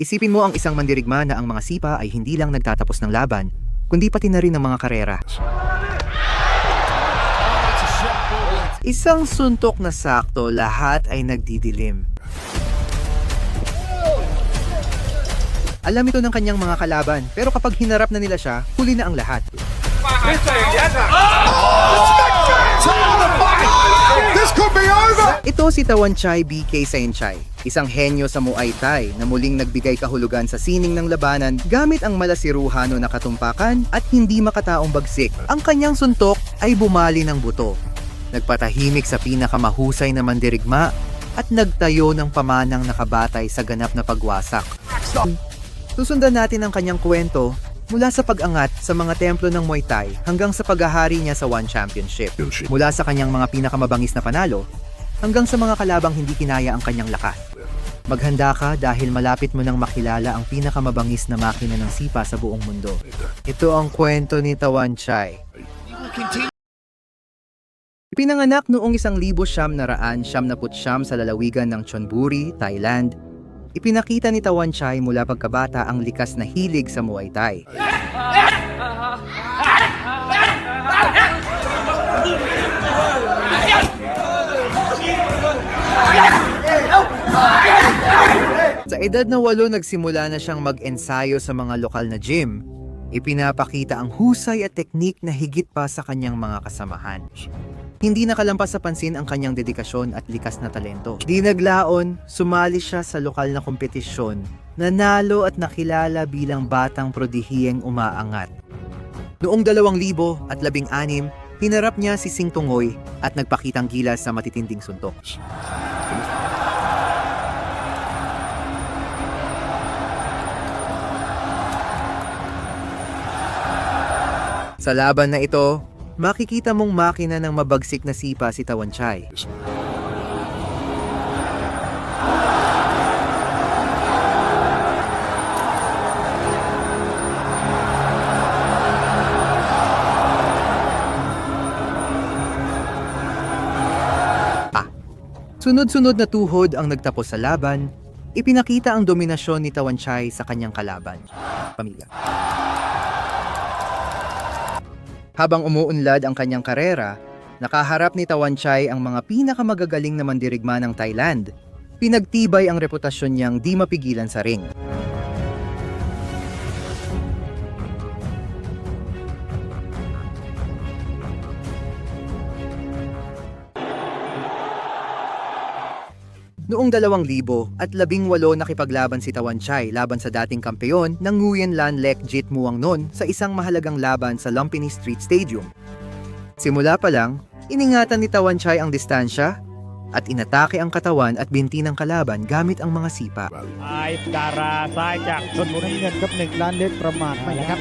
Isipin mo ang isang mandirigma na ang mga sipa ay hindi lang nagtatapos ng laban, kundi pati na rin ng mga karera. Isang suntok na sakto, lahat ay nagdidilim. Alam ito ng kanyang mga kalaban, pero kapag hinarap na nila siya, huli na ang lahat. This could be over! Ito si Tawanchay BK Saenchay, isang henyo sa Muay Thai na muling nagbigay kahulugan sa sining ng labanan gamit ang malasiruhano na katumpakan at hindi makataong bagsik. Ang kanyang suntok ay bumali ng buto. Nagpatahimik sa pinakamahusay na mandirigma at nagtayo ng pamanang nakabatay sa ganap na pagwasak. Susundan natin ang kanyang kwento mula sa pag-angat sa mga templo ng Muay Thai hanggang sa paghahari niya sa One Championship. Mula sa kanyang mga pinakamabangis na panalo hanggang sa mga kalabang hindi kinaya ang kanyang lakas. Maghanda ka dahil malapit mo nang makilala ang pinakamabangis na makina ng sipa sa buong mundo. Ito ang kwento ni Tawan Chai. Pinanganak noong isang libo siyam na raan siyam na putsyam sa lalawigan ng Chonburi, Thailand. Ipinakita ni Tawan Chai mula pagkabata ang likas na hilig sa Muay Thai. Sa edad na walo, nagsimula na siyang mag-ensayo sa mga lokal na gym. Ipinapakita ang husay at teknik na higit pa sa kanyang mga kasamahan. Hindi nakalampas sa pansin ang kanyang dedikasyon at likas na talento. Di naglaon, sumali siya sa lokal na kompetisyon, nanalo at nakilala bilang batang prodihiyeng umaangat. Noong 2016, hinarap niya si Sing Tungoy at nagpakitang gilas sa matitinding suntok. Sa laban na ito, makikita mong makina ng mabagsik na sipa si Tawanchay. Ah, Sunod-sunod na tuhod ang nagtapos sa laban, ipinakita ang dominasyon ni Tawanchay sa kanyang kalaban, pamilya. Habang umuunlad ang kanyang karera, nakaharap ni Tawanchay ang mga pinakamagagaling na mandirigma ng Thailand. Pinagtibay ang reputasyon niyang di mapigilan sa ring. Noong 2000 at labing walo nakipaglaban si Tawanchay laban sa dating kampeyon ng Nguyen Lan Lek Jit Muang Non sa isang mahalagang laban sa Lumpini Street Stadium. Simula pa lang, iningatan ni Tawanchay ang distansya at inatake ang katawan at binti ng kalaban gamit ang mga sipa. ซ้ายดาราซ้ายจากชนบุรี น้ำเงินครับหนึ่งล้านเล็กประมาทไม่นะครับ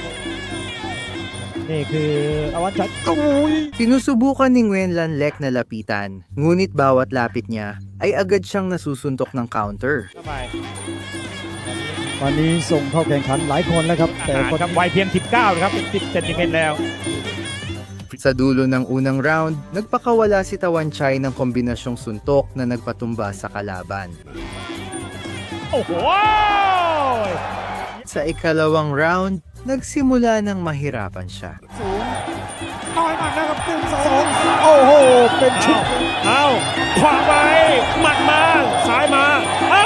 นี่คืออวัชชัยอุ้ย Sinusubukan ni Nguyen Lan Lek na lapitan, ngunit bawat lapit niya ay agad siyang nasusuntok ng counter. เข้าไป วันนี้ส่งเข้าแข่งขันหลายคนแล้วครับ อา แต่ หาร คน ครับวัยเพียง 19นะครับ10เซนติเมตรแล้ว Sa dulo ng unang round, nagpakawala si Tawanchay ng kombinasyong suntok na nagpatumba sa kalaban. โอ้โห Sa ikalawang round, nagsimula ng mahirapan siya. น้อยมากนะครับหนึ่งสองโอ้โห เป็นชุเอาดเอาขวางไว้หมัดมาซ้ายมาเอ้า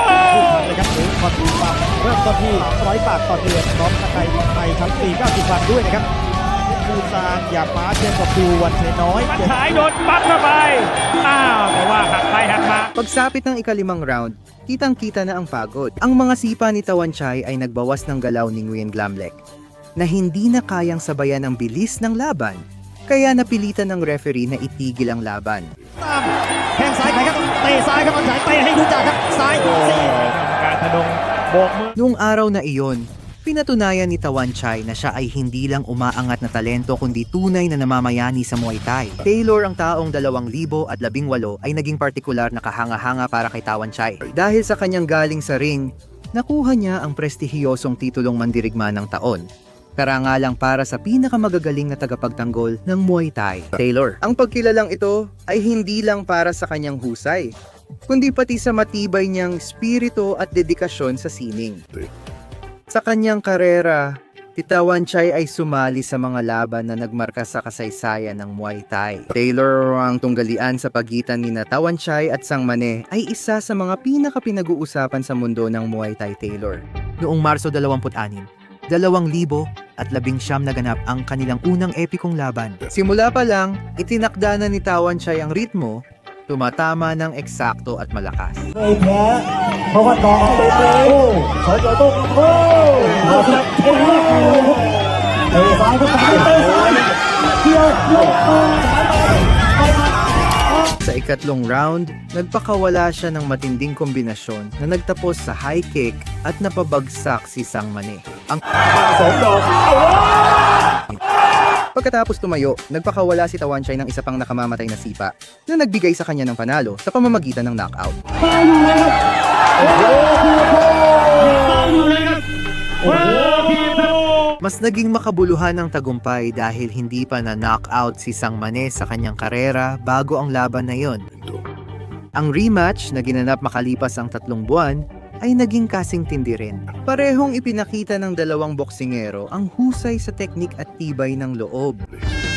เลยครับหรือคอนดูฟาร์มเริ่มต้นที่ร้อยบาทต่อเดือนพร้อมกระไทยไทยชั้นปี90วันด้วยนะครับคูซานหยาบฟ้าเจอกับดูวันเชน้อยมันเจ็ดหายโดนปั๊บเข้าไปอ้าวแต่ว่าหักไปหักมา Pagsapit ng ikalimang round, kitang-kita na ang pagod. Ang mga sipa ni Tawanchay ay nagbawas ng galaw ni Nguyen Glamlek na hindi na kayang sabayan ang bilis ng laban, kaya napilitan ng referee na itigil ang laban. Stop! Hang side, kaya tayo side, kaya tayo tayo hang huja, side, Katanong, Noong araw na iyon, pinatunayan ni Tawan Chai na siya ay hindi lang umaangat na talento kundi tunay na namamayani sa Muay Thai. Taylor ang taong 2018 ay naging partikular na kahanga-hanga para kay Tawan Chai. Dahil sa kanyang galing sa ring, nakuha niya ang prestihiyosong titulong mandirigma ng taon Karangalang para sa pinakamagagaling na tagapagtanggol ng Muay Thai. Taylor. Ang pagkilalang ito ay hindi lang para sa kanyang husay, kundi pati sa matibay niyang spirito at dedikasyon sa sining. Sa kanyang karera, Titawan Chai ay sumali sa mga laban na nagmarka sa kasaysayan ng Muay Thai. Taylor ang tunggalian sa pagitan ni Tawan Chai at Sang Mane ay isa sa mga pinakapinag-uusapan sa mundo ng Muay Thai Taylor. Noong Marso 26, 2000 at labing siyam naganap ang kanilang unang epikong laban. Simula pa lang, itinakda na ni Tawan Chay ang ritmo, tumatama ng eksakto at malakas. Sa ikatlong round, nagpakawala siya ng matinding kombinasyon na nagtapos sa high kick at napabagsak si Sang Mane. Ang song dog. Pagkatapos tumayo, nagpakawala si Tawanshay ng isa pang nakamamatay na sipa na nagbigay sa kanya ng panalo sa pamamagitan ng knockout. Mas naging makabuluhan ang tagumpay dahil hindi pa na knockout si Sang Mane sa kanyang karera bago ang laban na yon. Ang rematch na ginanap makalipas ang tatlong buwan ay naging kasing tindi rin. Parehong ipinakita ng dalawang boksingero ang husay sa teknik at tibay ng loob.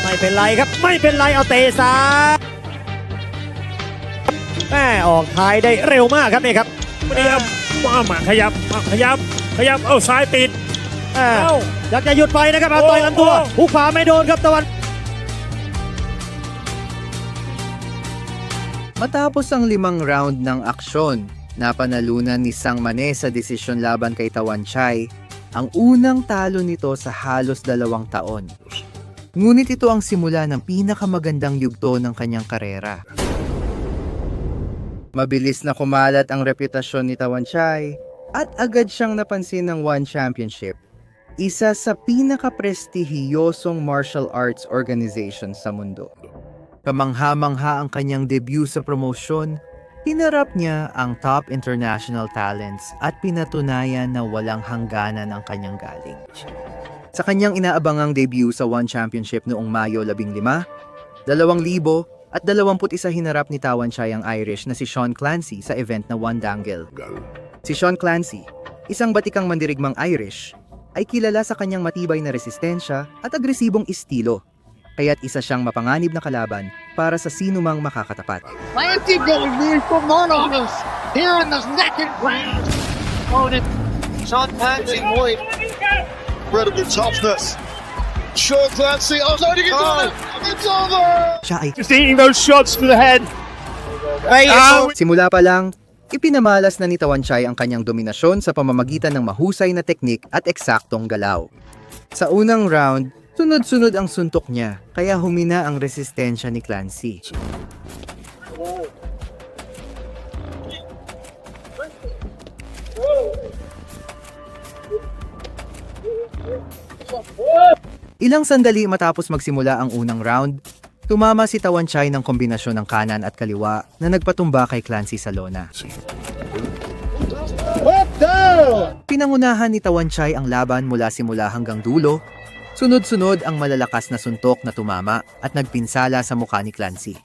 ไม่เป็นไรครับ ไม่เป็นไรเอาเตะซ้ายแม่ออกท้ายได้เร็วมากครับนี่ครับ ขยับมามาขยับมาขยับ ขยับ เอาซ้ายติด แม่ เอ้า อยากจะหยุดไปนะครับเอา โอ้ ต่อยลำตัว โอ้ หุกขวาไม่โดนครับตะวัน Matapos ang limang round ng aksyon, napanalunan ni Sang Mane sa desisyon laban kay Tawan Chai, ang unang talo nito sa halos dalawang taon. Ngunit ito ang simula ng pinakamagandang yugto ng kanyang karera. Mabilis na kumalat ang reputasyon ni Tawan Chai at agad siyang napansin ng One Championship, isa sa pinaka-prestihiyosong martial arts organization sa mundo. Kamangha-mangha ang kanyang debut sa promosyon, hinarap niya ang top international talents at pinatunayan na walang hangganan ang kanyang galing. Sa kanyang inaabangang debut sa One Championship noong Mayo 15, 2000 at 21 hinarap ni Tawan Chai ang Irish na si Sean Clancy sa event na One Dangle. Si Sean Clancy, isang batikang mandirigmang Irish, ay kilala sa kanyang matibay na resistensya at agresibong estilo, kaya't isa siyang mapanganib na kalaban para sa sinumang makakatapat. Clancy getting ready for Monos here in the second round. Opponent, Sean Clancy, boy. Incredible toughness. Sean Clancy, oh. It's over. Siya ay Just eating those shots to the head. Hey, ah, Simula pa lang, ipinamalas na ni Tawan Chai ang kanyang dominasyon sa pamamagitan ng mahusay na teknik at eksaktong galaw. Sa unang round, sunod-sunod ang suntok niya, kaya humina ang resistensya ni Clancy. Ilang sandali matapos magsimula ang unang round, tumama si Tawan Chai ng kombinasyon ng kanan at kaliwa na nagpatumba kay Clancy sa lona. Pinangunahan ni Tawan Chai ang laban mula simula hanggang dulo. Sunod-sunod ang malalakas na suntok na tumama at nagpinsala sa mukha ni Clancy.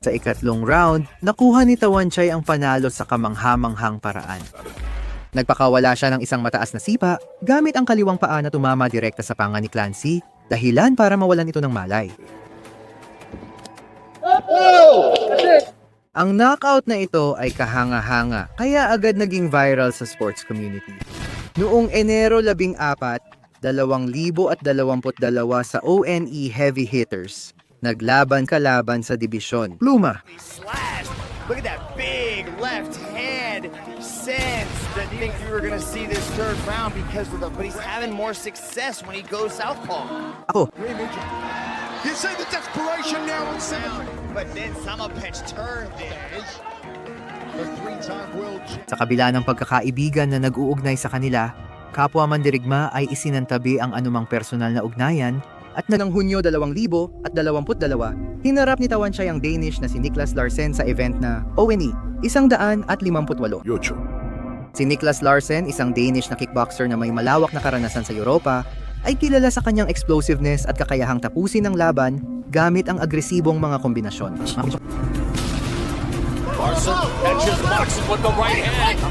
Sa ikatlong round, nakuha ni Tawan Chai ang panalo sa kamanghamanghang paraan. Nagpakawala siya ng isang mataas na sipa gamit ang kaliwang paa na tumama direkta sa panga ni Clancy, dahilan para mawalan ito ng malay. Ang knockout na ito ay kahanga-hanga, kaya agad naging viral sa sports community. Noong Enero 14, 2022 sa ONE Heavy Hitters, naglaban kalaban sa dibisyon. Pluma. Look at that big left hand. Sense didn't think you were gonna see this third round because of the, but he's having more success when he goes southpaw. ako, You see the desperation now on sound. But then Samapech turned it. Sa kabila ng pagkakaibigan na nag-uugnay sa kanila, kapwa mandirigma ay isinantabi ang anumang personal na ugnayan at na ng Hunyo 2022, hinarap ni Tawan Chai ang Danish na si Niklas Larsen sa event na ONE, isang daan at 58. Si Niklas Larsen, isang Danish na kickboxer na may malawak na karanasan sa Europa, ay kilala sa kanyang explosiveness at kakayahang tapusin ang laban gamit ang agresibong mga kombinasyon.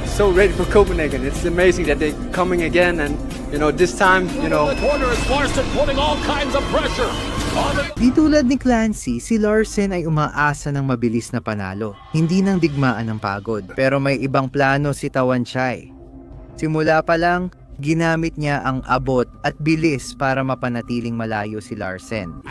so ready for Copenhagen. It's amazing that they're coming again, and you know this time, you know, Corner is Larson putting all kinds of pressure the Di tulad ni Clancy, si Larsen ay umaasa ng mabilis na panalo, hindi ng digmaan ng pagod. Pero may ibang plano si Tawan Chai. Simula pa lang, ginamit niya ang abot at bilis para mapanatiling malayo si Larsen.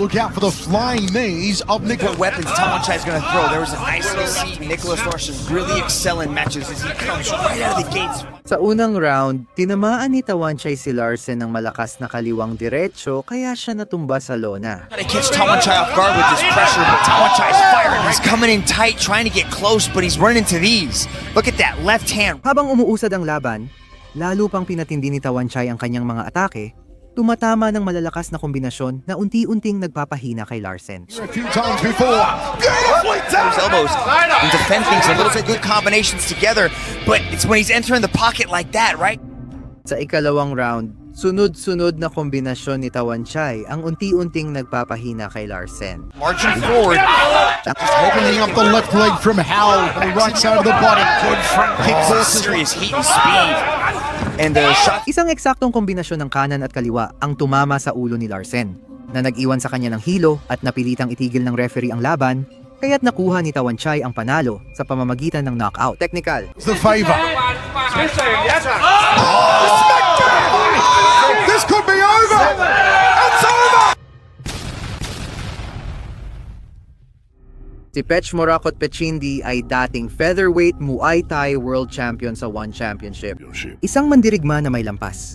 Look out for the flying knees of Nick. What weapons Chai is going to throw? There was an ICC. Nicholas Larson really excel in matches as he comes right out of the gates. Sa unang round, tinamaan ni Tawan Chai si Larsen ng malakas na kaliwang diretsyo kaya siya natumba sa lona. To catch Talon Chai off guard with this pressure, but is firing. He's coming in tight, trying to get close, but he's running into these. Look at that left hand. Habang umuusad ang laban, lalo pang pinatindi ni Tawan Chai ang kanyang mga atake, tumatama ng malalakas na kombinasyon na unti-unting nagpapahina kay Larsen. Those elbows things a little bit good combinations together, but it's when he's entering the pocket like that, right? Sa ikalawang round, sunod-sunod na kombinasyon ni Tawan Chai ang unti-unting nagpapahina kay Larsen. Marching forward. Opening up the left leg from Howell the right side of the body. Good front kick. Oh, serious heat and speed. And the shot Isang eksaktong kombinasyon ng kanan at kaliwa ang tumama sa ulo ni Larsen, na nag-iwan sa kanya ng hilo at napilitang itigil ng referee ang laban, kaya't nakuha ni Tawan Chai ang panalo sa pamamagitan ng knockout. Technical. The favor. Over. It's over. Si Pech Morakot Pechindi ay dating featherweight Muay Thai World Champion sa One Championship. Isang mandirigma na may lampas.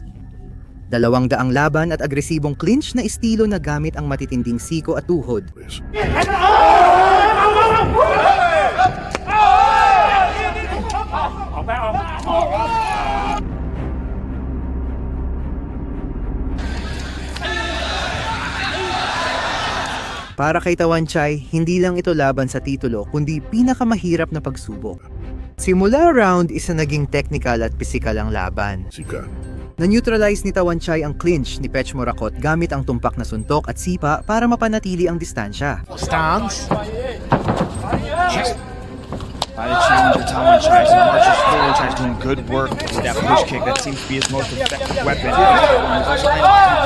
Dalawang daang laban at agresibong clinch na estilo na gamit ang matitinding siko at tuhod. Para kay Tawan Chai, hindi lang ito laban sa titulo kundi pinakamahirap na pagsubok. Simula round, isa naging technical at physical ang laban. Na-neutralize ni Tawan Chai ang clinch ni Pech Morakot gamit ang tumpak na suntok at sipa para mapanatili ang distansya. Stance. by the challenger Talon Chai. So marches forward, Chai's doing good work with that push kick. That seems to be his most effective weapon. To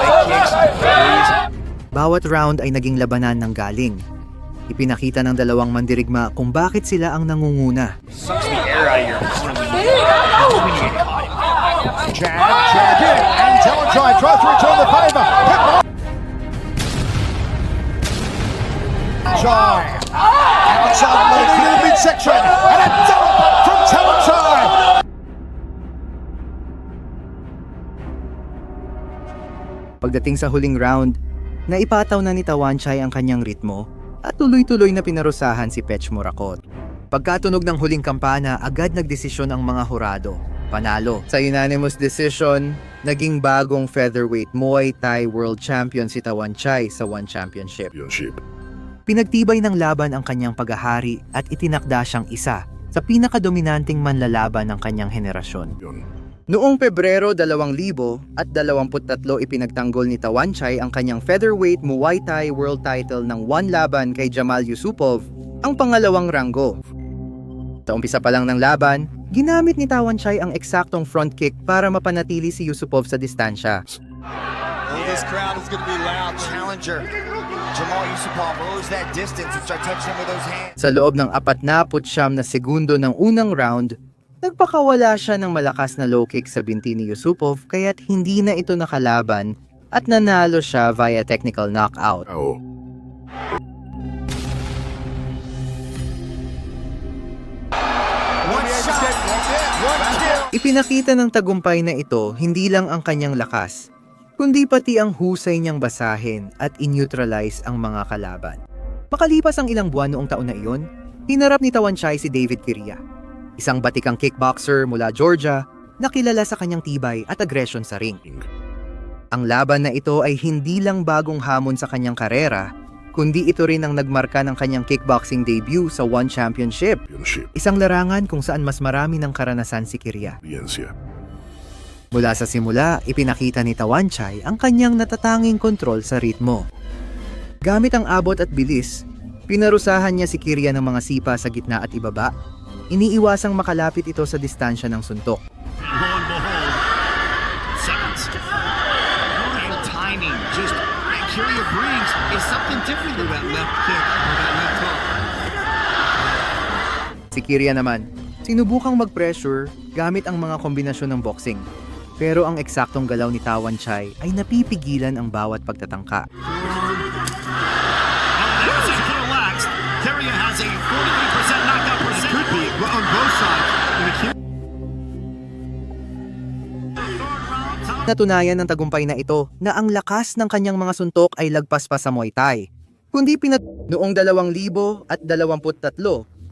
leg kicks, Bawat round ay naging labanan ng galing. Ipinakita ng dalawang mandirigma kung bakit sila ang nangunguna. Chai. Outside through the midsection. And a from. Pagdating sa huling round, naipataw na ni Tawan Chai ang kanyang ritmo at tuloy-tuloy na pinarusahan si Pech Morakot. Pagkatunog ng huling kampana, agad nagdesisyon ang mga hurado. Panalo. Sa unanimous decision, naging bagong featherweight Muay Thai World Champion si Tawan Chai sa One Championship. Pinagtibay ng laban ang kanyang paghahari at itinakda siyang isa sa pinakadominanting manlalaban ng kanyang henerasyon. Noong Pebrero 2000 at 23 ipinagtanggol ni Tawan Chai ang kanyang featherweight Muay Thai World Title ng one laban kay Jamal Yusupov, ang pangalawang ranggo. Sa umpisa pa lang ng laban, ginamit ni Tawan Chai ang eksaktong front kick para mapanatili si Yusupov sa distansya. Well, this crowd is going to be loud. Challenger Jamal Yusupov rose that distance and start touching him with those hands. Sa loob ng 49 na segundo ng unang round, nagpakawala siya ng malakas na low kick sa binti ni Yusupov kaya't hindi na ito nakalaban at nanalo siya via technical knockout. Kill. Ipinakita ng tagumpay na ito hindi lang ang kanyang lakas, kundi pati ang husay niyang basahin at in-neutralize ang mga kalaban. Makalipas ang ilang buwan noong taon na iyon, hinarap ni Tawan Chai si David Kiria, isang batikang kickboxer mula Georgia na kilala sa kanyang tibay at aggression sa ring. Ang laban na ito ay hindi lang bagong hamon sa kanyang karera, kundi ito rin ang nagmarka ng kanyang kickboxing debut sa One Championship, isang larangan kung saan mas marami ng karanasan si Kiria. Mula sa simula, ipinakita ni Tawanchay ang kanyang natatanging kontrol sa ritmo. Gamit ang abot at bilis, pinarusahan niya si Kirya ng mga sipa sa gitna at ibaba. Iniiwasang makalapit ito sa distansya ng suntok. Si Kirya naman, sinubukang mag-pressure gamit ang mga kombinasyon ng boxing. Pero ang eksaktong galaw ni Tawanchay ay napipigilan ang bawat pagtatangka. Natunayan ng tagumpay na ito na ang lakas ng kanyang mga suntok ay lagpas pa sa Muay Thai. Kundi pinat... Noong 2000 at 23,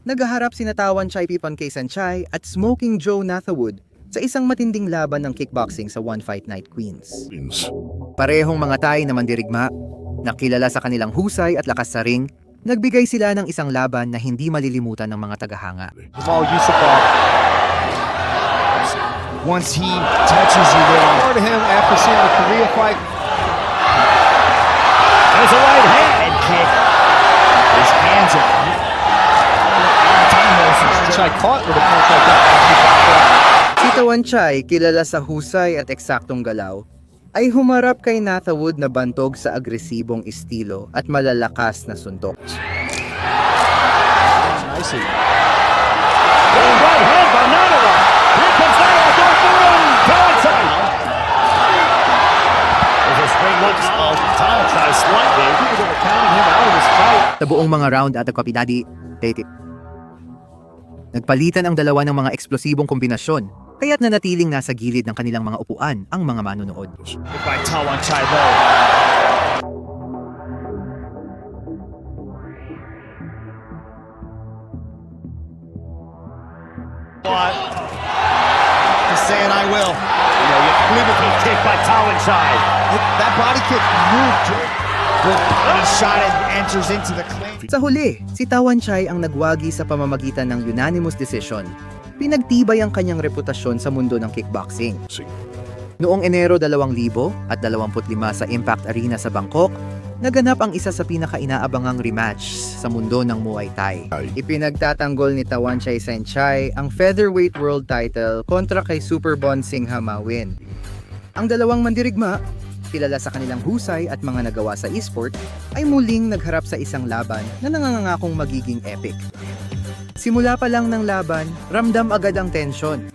nagaharap si Natawan Chai Pipan K. Sanchai at Smoking Joe Nathawood sa isang matinding laban ng kickboxing sa One Fight Night Queens. Parehong mga Thai na mandirigma, nakilala sa kanilang husay at lakas sa ring, nagbigay sila ng isang laban na hindi malilimutan ng mga tagahanga. Jamal Yusupov. Once he touches you there, More to him after seeing the Korea fight. There's a right hand. head kick. His hands are. Chai caught with a punch like that. Si Tawan Chai, kilala sa husay at eksaktong galaw, ay humarap kay Nathawood na bantog sa agresibong estilo at malalakas na suntok. Nicely. Right hand by Nanawa. Sa buong mga round at kapinadi, Tete. Nagpalitan ang dalawa ng mga eksplosibong kombinasyon, kaya't nanatiling nasa gilid ng kanilang mga upuan ang mga manonood. Just saying I will. Flippity kick by Tawanchay. That body kick moved. He shot it, enters into the clinch. Sa huli, si Tawan Chai ang nagwagi sa pamamagitan ng unanimous decision. Pinagtibay ang kanyang reputasyon sa mundo ng kickboxing. Noong Enero 2000 at 25 sa Impact Arena sa Bangkok, naganap ang isa sa pinaka-inaabangang rematch sa mundo ng Muay Thai. Ipinagtatanggol ni Tawan Chai Senchai ang featherweight world title kontra kay Superbon Singha Mawin. Ang dalawang mandirigma, kilala sa kanilang husay at mga nagawa sa esport, ay muling nagharap sa isang laban na nangangakong magiging epic. Simula pa lang ng laban, ramdam agad ang tensyon.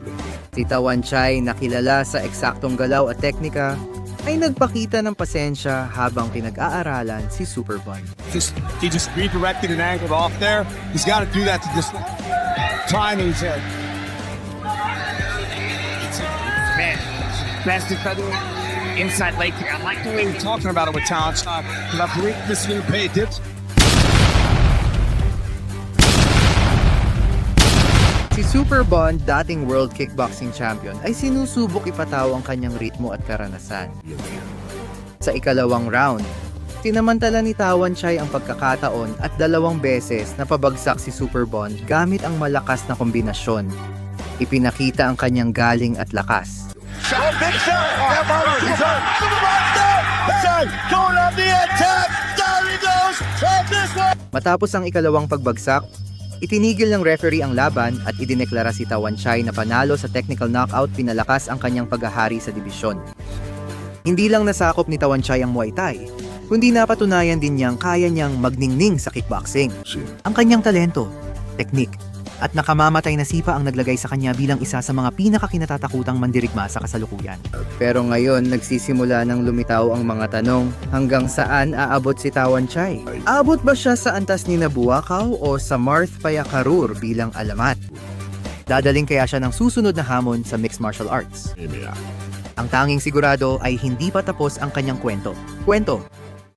Si Tawan Chai na kilala sa eksaktong galaw at teknika ay nagpakita ng pasensya habang pinag-aaralan si Superbon. Just he just redirected and angled off there. He's got to do that to just time his head. Man, best defender inside leg. I like the way We're talking about it with talent believe this is going to pay dips. Si Superbon, dating World Kickboxing Champion, ay sinusubok ipataw ang kanyang ritmo at karanasan. Sa ikalawang round, tinamantala ni Tawan Chai ang pagkakataon at dalawang beses na pabagsak si Superbon gamit ang malakas na kombinasyon. Ipinakita ang kanyang galing at lakas. Oh, big shot. Matapos ang ikalawang pagbagsak, itinigil ng referee ang laban at idineklara si Tawan Chai na panalo sa technical knockout pinalakas ang kanyang paghahari sa dibisyon. Hindi lang nasakop ni Tawan Chai ang Muay Thai, kundi napatunayan din niyang kaya niyang magningning sa kickboxing. Ang kanyang talento, teknik, at nakamamatay na sipa ang naglagay sa kanya bilang isa sa mga pinakakinatatakutang mandirigma sa kasalukuyan. Pero ngayon, nagsisimula ng lumitaw ang mga tanong hanggang saan aabot si Tawan Chai? Aabot ba siya sa antas ni Nabuakaw o sa Marth Payakarur bilang alamat? Dadaling kaya siya ng susunod na hamon sa mixed martial arts? Ang tanging sigurado ay hindi pa tapos ang kanyang kwento. Kwento